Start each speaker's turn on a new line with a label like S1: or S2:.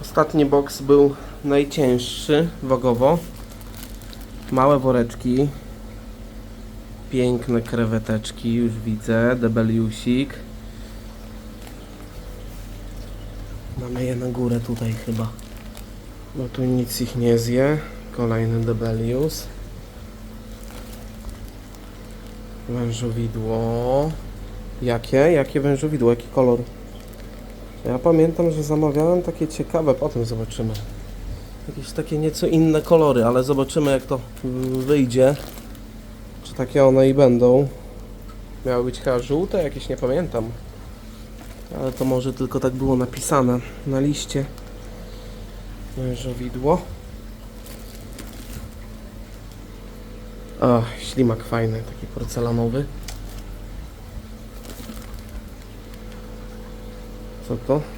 S1: Ostatni box był najcięższy wagowo. Małe woreczki. Piękne kreweteczki, już widzę. Debeliusik. Mamy je na górę tutaj chyba. Bo tu nic ich nie zje. Kolejny Debelius. Wężowidło. Jakie? Jakie wężowidło? Jaki kolor? Ja pamiętam, że zamawiałem takie ciekawe, potem zobaczymy. Jakieś takie nieco inne kolory, ale zobaczymy jak to wyjdzie. Czy takie one i będą. Miały być chyba żółte, jakieś nie pamiętam. Ale to może tylko tak było napisane na liście. Wężowidło. O, ślimak fajny, taki porcelanowy. Co to?